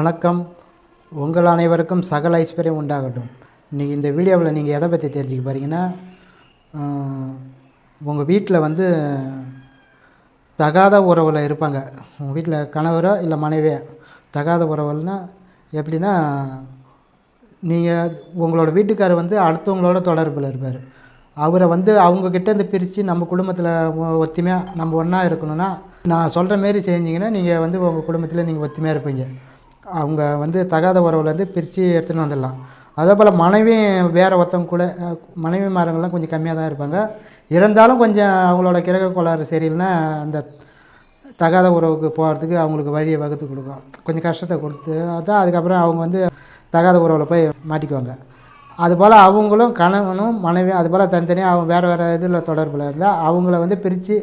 வணக்கம். உங்கள் அனைவருக்கும் சகல ஐஸ்வர்யம் உண்டாகட்டும். இன்றைக்கி இந்த வீடியோவில் நீங்கள் எதை பற்றி தெரிஞ்சுக்க போகிறீங்கன்னா உங்கள் வீட்டில் வந்து தகாத உறவில் இருப்பாங்க. உங்கள் வீட்டில் கணவரோ இல்லை மனைவியோ தகாத உறவுன்னா எப்படின்னா நீங்கள் உங்களோட வீட்டுக்காரர் வந்து அடுத்தவங்களோட தொடர்பில் இருப்பார். அவரை வந்து அவங்கக்கிட்ட இருந்து பிரித்து நம்ம குடும்பத்தில் ஒத்துமையாக நம்ம ஒன்றா இருக்கணும்னா நான் சொல்கிற மாரி செஞ்சிங்கன்னா நீங்கள் வந்து உங்கள் குடும்பத்தில் நீங்கள் ஒத்துமையாக இருப்பீங்க. அவங்க வந்து தகாத உறவுலேருந்து பிரித்து எடுத்துன்னு வந்துடலாம். அதே போல் மனைவி வேறு ஒருத்தவங்க கூட மனைவி மாரங்கள்லாம் கொஞ்சம் கம்மியாக தான் இருப்பாங்க. இருந்தாலும் கொஞ்சம் அவங்களோட கிரக கோளாறு சரியில்லைன்னா அந்த தகாத உறவுக்கு போகிறதுக்கு அவங்களுக்கு வழியை வகுத்து கொடுக்கும். கொஞ்சம் கஷ்டத்தை கொடுத்து அதான் அதுக்கப்புறம் அவங்க வந்து தகாத உறவில் போய் மாட்டிக்குவாங்க. அதுபோல் அவங்களும் கணவனும் மனைவி அதுபோல் தனித்தனியாக அவங்க வேறு வேறு இதில் தொடர்பில் இருந்தால் அவங்கள வந்து பிரித்து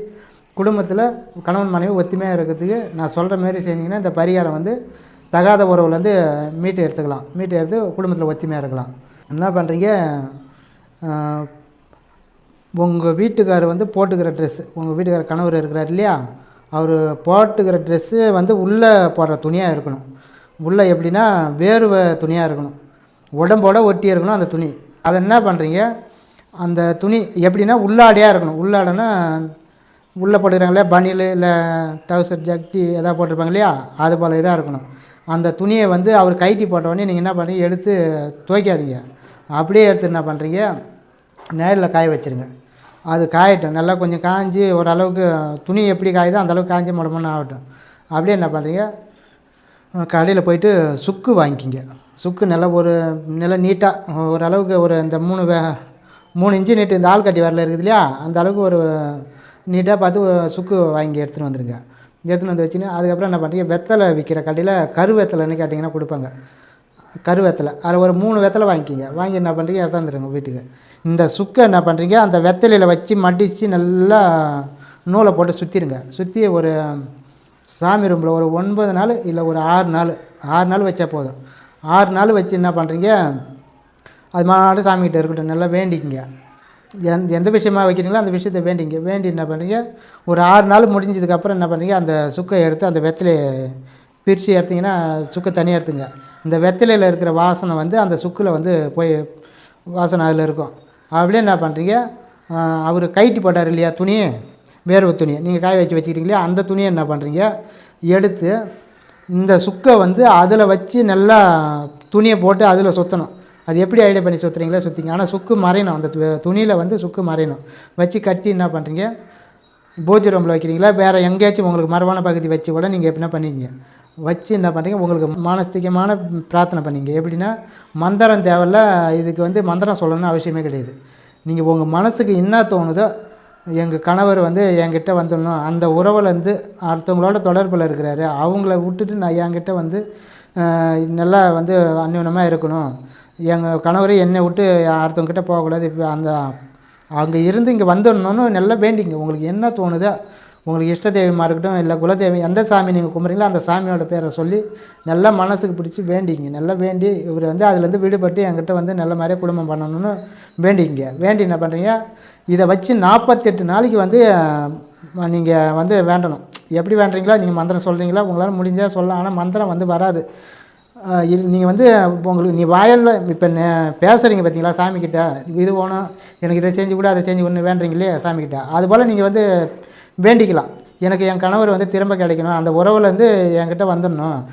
குடும்பத்தில் கணவன் மனைவி ஒத்துமையாக இருக்கிறதுக்கு நான் சொல்கிற மாரி செஞ்சிங்கன்னா இந்த பரிகாரம் வந்து தகாத உறவுலேருந்து மீட்டு எடுத்துக்கலாம். மீட்டு எடுத்து குடும்பத்தில் ஒத்துமையாக இருக்கலாம். என்ன பண்ணுறீங்க உங்கள் வீட்டுக்காரர் வந்து போட்டுக்கிற ட்ரெஸ்ஸு உங்கள் வீட்டுக்காரர் கணவர் இருக்கிறார் இல்லையா? அவர் போட்டுக்கிற ட்ரெஸ்ஸு வந்து உள்ளே போடுற துணியாக இருக்கணும். உள்ளே எப்படின்னா வேர்வை துணியாக இருக்கணும். உடம்போட ஒட்டி இருக்கணும் அந்த துணி. அதை என்ன பண்ணுறீங்க அந்த துணி எப்படின்னா உள்ளாடையாக இருக்கணும். உள்ளாடைன்னா உள்ளே போட்டுக்கிறாங்களே பனியில் இல்லை டவுசர் ஜட்டி எதாவது போட்டிருப்பாங்க இல்லையா? அது போல் இதாக இருக்கணும். அந்த துணியை வந்து அவர் கைட்டி போட்ட உடனே நீங்கள் என்ன பண்ணுறீங்க எடுத்து துவைக்காதீங்க. அப்படியே எடுத்து என்ன பண்ணுறீங்க நேரில் காய வச்சுருங்க. அது காயட்டும். நல்லா கொஞ்சம் காஞ்சி ஓரளவுக்கு துணி எப்படி காயுதோ அந்தளவுக்கு காய்ஞ்சி காஞ்சி முடமுன்னு ஆகட்டும். அப்படியே என்ன பண்ணுறீங்க கடையில் போயிட்டு சுக்கு வாங்கிக்கிங்க. சுக்கு நல்லா ஒரு நல்லா நீட்டாக ஓரளவுக்கு ஒரு இந்த மூணு வே மூணு இன்ச்சு நீட்டு. இந்த ஆள்கட்டி வரல இருக்குது இல்லையா? அந்த அளவுக்கு ஒரு நீட்டாக பார்த்து சுக்கு வாங்கி எடுத்துன்னு வந்துடுங்க எடுத்துன்னு வந்து வச்சுன்னு அதுக்கப்புறம் என்ன பண்ணுறீங்க வெத்தலை விற்கிற கடையில் கரு வெத்தலைன்னு கேட்டிங்கன்னா கொடுப்பாங்க. கரு அதில் ஒரு மூணு வெத்தலை வாங்கிக்கிங்க. வாங்கி என்ன பண்ணுறீங்க எடுத்தாந்துருங்க வீட்டுக்கு. இந்த சுக்கை என்ன பண்ணுறீங்க அந்த வெத்தலையில் வச்சு மடித்து நல்லா நூலை போட்டு சுற்றிடுங்க சுற்றி ஒரு சாமி ரூமில் ஒரு ஒன்பது நாள் இல்லை ஒரு ஆறு நாள். ஆறு நாள் வச்சா போதும். ஆறு நாள் வச்சு என்ன பண்ணுறீங்க அது மாட்டு சாமிக்கிட்ட இருக்கட்டும் நல்லா வேண்டிக்கிங்க. எந்த எந்த விஷயமா வைக்கிறீங்களோ அந்த விஷயத்தை வேண்டிங்க. வேண்டி என்ன பண்ணுறீங்க ஒரு ஆறு நாள் முடிஞ்சதுக்கப்புறம் என்ன பண்ணுறீங்க அந்த சுக்கை எடுத்து அந்த வெத்தலையை பிரித்து எடுத்திங்கன்னா சுக்கை தனியாக எடுத்துங்க. இந்த வெத்தலையில் இருக்கிற வாசனை வந்து அந்த சுக்கில் வந்து போய் வாசனை அதில் இருக்கும். அப்படியே என்ன பண்ணுறீங்க அவர் கைட்டி போட்டார் இல்லையா? துணி வேர்வை துணி நீங்கள் காய வச்சு வச்சுக்கிறீங்களே அந்த துணியை என்ன பண்ணுறீங்க எடுத்து இந்த சுக்கை வந்து அதில் வச்சு நல்லா துணியை போட்டு அதில் சுற்றணும் அது எப்படி ஐடியா பண்ணி சுற்றுறீங்களோ சுற்றிங்க ஆனால் சுக்கு மறையணும். அந்த துணியில் வந்து சுக்கு மறையணும். வச்சு கட்டி என்ன பண்ணுறீங்க பூஜை ரூமில் வைக்கிறீங்களா? வேறு எங்கேயாச்சும் உங்களுக்கு மரபான பகுதி வச்சு கூட நீங்கள் எப்படின்னா பண்ணிக்கங்க வச்சு என்ன பண்ணுறீங்க உங்களுக்கு மானஸ்திகமான பிரார்த்தனை பண்ணிங்க. எப்படின்னா மந்திரம் தேவையில்ல. இதுக்கு வந்து மந்திரம் சொல்லணும்னு அவசியமே கிடையாது. நீங்கள் உங்கள் மனசுக்கு என்ன தோணுதோ எங்கள் கணவர் வந்து என்கிட்ட வந்துடணும். அந்த உறவுலேருந்து அடுத்தவங்களோட தொடர்பில் இருக்கிறாரு. அவங்கள விட்டுட்டு நான் என்கிட்ட வந்து நல்லா வந்து அந்யோன்யமாக இருக்கணும். எங்கள் கணவர் என்னை விட்டு அடுத்தவங்கிட்ட போகக்கூடாது. இப்போ அந்த அங்கே இருந்து இங்கே வந்துடணும்னு நல்லா வேண்டிங்க. உங்களுக்கு என்ன தோணுதோ உங்களுக்கு இஷ்ட தெய்வமாக இருக்கட்டும் இல்லை குலதெய்வம் எந்த சாமி நீங்கள் கும்பிட்றீங்களோ அந்த சாமியோட பேரை சொல்லி நல்லா மனசுக்கு பிடிச்சி வேண்டிங்க. நல்லா வேண்டி இவர் வந்து அதுலேருந்து விடுபட்டு என்கிட்ட வந்து நல்ல மாதிரியே குடும்பம் பண்ணணும்னு வேண்டிங்க. வேண்டி என்ன பண்ணுறீங்க இதை வச்சு நாற்பத்தெட்டு நாளைக்கு வந்து நீங்கள் வந்து வேண்டணும். எப்படி வேண்டுறீங்களோ நீங்கள் மந்திரம் சொல்கிறீங்களா உங்களால் முடிஞ்சால் சொல்லலாம். ஆனால் மந்திரம் வந்து வராது. நீங்கள் வந்து உங்களுக்கு நீ வாயலில் இப்போ பேசுகிறீங்க பார்த்தீங்களா சாமிக்கிட்ட? இது வேணும் எனக்கு இதை செஞ்சு கூட அதை செஞ்சு ஒன்று வேண்டுறீங்களே சாமிக்கிட்ட? அதுபோல் நீங்கள் வந்து வேண்டிக்கலாம். எனக்கு என் கணவர் வந்து திரும்ப கிடைக்கணும். அந்த உறவுலேருந்து என்கிட்ட வந்துடணும்.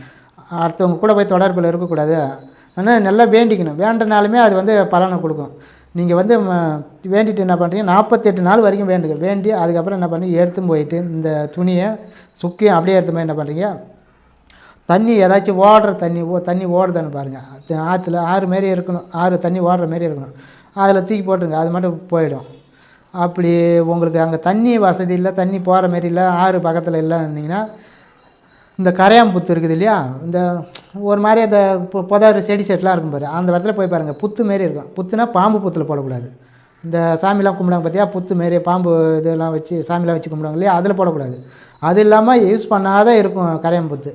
அடுத்தவங்க கூட போய் தொடர்பில் இருக்கக்கூடாது. ஆனால் நல்லா வேண்டிக்கணும். வேண்டனாலுமே அது வந்து பலனை கொடுக்கும். நீங்கள் வந்து ம- வேண்டிட்டு என்ன பண்ணுறீங்க நாற்பத்தெட்டு நாள் வரைக்கும் வேண்டுங்க. வேண்டி அதுக்கப்புறம் என்ன பண்ணி எடுத்துன்னு போயிட்டு இந்த துணியை சுக்கியும் அப்படியே எடுத்து போய் என்ன பண்ணுறீங்க தண்ணி ஏதாச்சும் ஓடுற தண்ணி ஓ தண்ணி ஓடுதான்னு பாருங்கள் ஆற்றுல ஆறு மாரி இருக்கணும். ஆறு தண்ணி ஓடுற மாரி இருக்கணும். அதில் தூக்கி போட்டுருங்க. அது மட்டும் போயிடும். அப்படி உங்களுக்கு அங்கே தண்ணி வசதி இல்லை தண்ணி போகிற மாரி இல்லை ஆறு பக்கத்தில் இல்லைன்னீங்கன்னா இந்த கரையாம்புத்து இருக்குது இல்லையா? இந்த ஒரு மாதிரி அந்த புதாறு செடி செட்டெலாம் இருக்கும் பாரு. அந்த இடத்துல போய் பாருங்கள் புத்து மாரி இருக்கும். புத்துனா பாம்பு புத்தில் போடக்கூடாது. இந்த சாமிலாம் கும்பிடுவாங்க பார்த்தியா புத்து மாரி பாம்பு இதெல்லாம் வச்சு சாமிலாம் வச்சு கும்பிடுவாங்க இல்லையா? அதில் போடக்கூடாது. அது இல்லாமல் யூஸ் பண்ணாத இருக்கும் கரையாம்புத்து.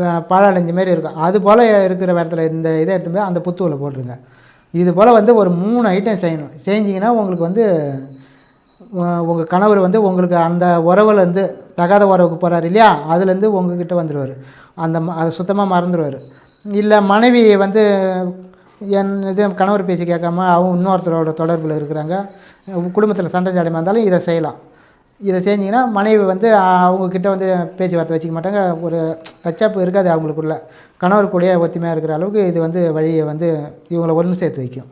பாழடைஞ்ச மாரி இருக்கும். அது போல் இருக்கிற இடத்துல இந்த இதை எடுத்து போய் அந்த புத்தூவில் போட்டுருங்க. இது போல் வந்து ஒரு மூணு ஐட்டம் செய்யணும். செஞ்சிங்கன்னா உங்களுக்கு வந்து உங்கள் கணவர் வந்து உங்களுக்கு அந்த உறவுலேருந்து தகாத உறவுக்கு போகிறாரு இல்லையா? அதுலேருந்து உங்ககிட்ட வந்துடுவார் அந்த ம- அதை சுத்தமாக மறந்துடுவார் இல்லை மனைவி வந்து என் இது கணவர் பேசி கேட்காம அவங்க இன்னொருத்தரோட தொடர்பில் இருக்கிறாங்க. குடும்பத்தில் சண்டை ஜாடியமாக இருந்தாலும் இதை செய்யலாம். இதை செஞ்சிங்கன்னா மனைவி வந்து அவங்கக்கிட்ட வந்து பேச்சுவார்த்தை வச்சுக்க மாட்டாங்க. ஒரு கச்சாப்பு இருக்காது அவங்களுக்குள்ள. கணவர் கூடயே ஒத்துமையாக இருக்கிற அளவுக்கு இது வந்து வழியை வந்து இவங்களை ஒன்று சேர்த்து வைக்கும்.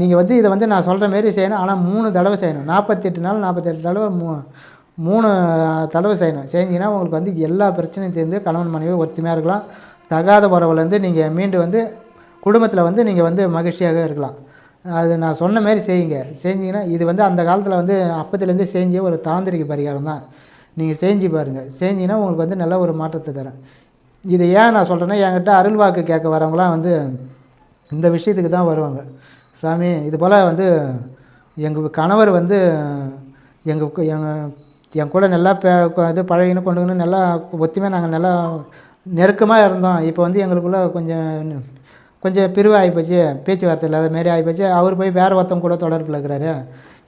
நீங்கள் வந்து இதை வந்து நான் சொல்கிற மாரி செய்யணும். ஆனால் மூணு தடவை செய்யணும். நாற்பத்தெட்டு நாள் நாற்பத்தெட்டு தடவை மூ மூணு தடவை செய்யணும். செஞ்சிங்கன்னா உங்களுக்கு வந்து எல்லா பிரச்சனையும் தெரிந்து கணவன் மனைவி ஒத்துமையாக இருக்கலாம். தகாத உறவுலேருந்து நீங்கள் மீண்டு வந்து குடும்பத்தில் வந்து நீங்கள் வந்து மகிழ்ச்சியாக இருக்கலாம். அது நான் சொன்ன மாரி செய்யுங்க. செஞ்சிங்கன்னா இது வந்து அந்த காலத்தில் வந்து அப்பத்துலேருந்தே செஞ்ச ஒரு தாந்திரிக பரிகாரம் தான். நீங்கள் செஞ்சு பாருங்கள் செஞ்சிங்கன்னா உங்களுக்கு வந்து நல்ல ஒரு மாற்றத்தை தரேன் இது ஏன் நான் சொல்கிறேன்னா என்கிட்ட அருள் வாக்கு கேட்க வரவங்களாம் வந்து இந்த விஷயத்துக்கு தான் வருவாங்க. சாமி இது போல் வந்து எங்கள் கணவர் வந்து எங்கள் எங்கள் என் கூட நல்லா பே இது பழகின்னு கொண்டுக்கின்னு நல்லா ஒத்துமையாக நாங்கள் நல்லா நெருக்கமாக இருந்தோம். இப்போ வந்து எங்களுக்குள்ளே கொஞ்சம் கொஞ்சம் பிரிவு ஆகிப்போச்சு பேச்சுவார்த்தை இல்லாத மாரி ஆகிப்போச்சு அவர் போய் வேறு ஒருத்தவங்க கூட தொடர்பில் இருக்கிறாரு.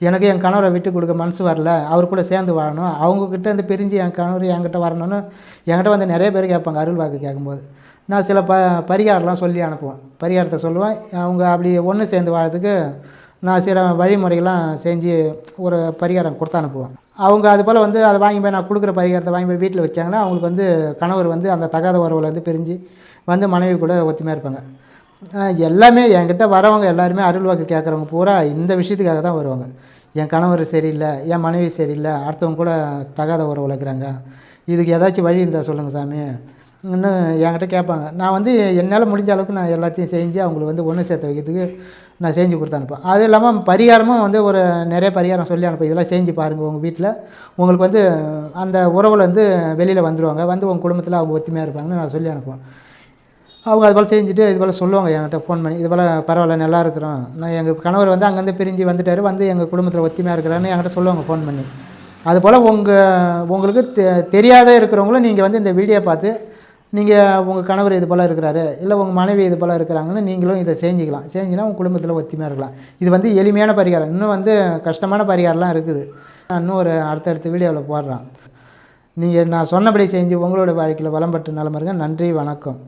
எனக்கு என் கணவரை விட்டு கொடுக்க மனசு வரல. அவர் கூட சேர்ந்து வாழணும். அவங்கக்கிட்ட இருந்து பிரிஞ்சு என் கணவர் என்கிட்ட வரணும்னு என்கிட்ட வந்து நிறைய பேர் கேட்பாங்க அருள் வாக்கு கேட்கும்போது. நான் சில ப பரிகாரம்லாம் சொல்லி அனுப்புவேன். பரிகாரத்தை சொல்லுவேன். அவங்க அப்படி ஒன்று சேர்ந்து வாழறதுக்கு நான் சில வழிமுறைகள்லாம் செஞ்சு ஒரு பரிகாரம் கொடுத்து அனுப்புவேன். அவங்க அது போல் வந்து அதை வாங்கி போய் நான் கொடுக்குற பரிகாரத்தை வாங்கி போய் வீட்டில் வச்சாங்கன்னா அவங்களுக்கு வந்து கணவர் வந்து அந்த தகாத உறவுலேருந்து பிரிஞ்சு வந்து மனைவி கூட ஒத்துமையாக இருப்பாங்க. எல்லாமே என்கிட்ட வரவங்க எல்லாருமே அருள் வாக்கு கேட்குறவங்க பூரா இந்த விஷயத்துக்காக தான் வருவாங்க. என் கணவர் சரியில்லை என் மனைவி சரியில்லை அடுத்தவங்க கூட தகாத உறவு இருக்கிறாங்க இதுக்கு ஏதாச்சும் வழி இருந்தால் சொல்லுங்கள் சாமி. இன்னும் என்கிட்ட கேட்பாங்க. நான் வந்து என்னால் முடிஞ்ச அளவுக்கு நான் எல்லாத்தையும் செஞ்சு அவங்களுக்கு வந்து ஒன்று சேர்த்து வைக்கிறதுக்கு நான் செஞ்சு கொடுத்து அனுப்பேன் அது இல்லாமல் பரிகாரமும் வந்து ஒரு நிறைய பரிகாரம் சொல்லி அனுப்பேன் இதெல்லாம் செஞ்சு பாருங்கள் உங்கள் வீட்டில் உங்களுக்கு வந்து அந்த உறவுல வந்து வெளியில் வந்துடுவாங்க வந்து உங்கள் குடும்பத்தில் அவங்க ஒத்துமையாக இருப்பாங்கன்னு நான் சொல்லி அனுப்புவேன். அவங்க அது போல் செஞ்சுட்டு இது போல் சொல்லுவாங்க என்கிட்ட ஃபோன் பண்ணி இது போல் பரவாயில்ல நல்லா இருக்கிறோம். நான் எங்கள் கணவர் வந்து அங்கேருந்து பிரிஞ்சு வந்துட்டார் வந்து எங்கள் குடும்பத்தில் ஒத்துமையாக இருக்கிறான்னு என்கிட்ட சொல்லுவாங்க ஃபோன் பண்ணி. அதுபோல் உங்கள் உங்களுக்கு தெ தெரியாத இருக்கிறவங்களும் நீங்கள் வந்து இந்த வீடியோ பார்த்து நீங்கள் உங்கள் கணவர் இது போல் இருக்கிறாரு இல்லை உங்கள் மனைவி இது போல் இருக்கிறாங்கன்னு நீங்களும் இதை செஞ்சுக்கலாம். செஞ்சுன்னா உங்கள் குடும்பத்தில் ஒத்துமையாக இருக்கலாம். இது வந்து எளிமையான பரிகாரம். இன்னும் வந்து கஷ்டமான பரிகாரம்லாம் இருக்குது. நான் இன்னும் ஒரு அடுத்தடுத்த வீடியோவில் போடுறேன். நீங்கள் நான் சொன்னபடி செஞ்சு உங்களோட வாழ்க்கையில் வளம்பட்டு நலமா நன்றி வணக்கம்.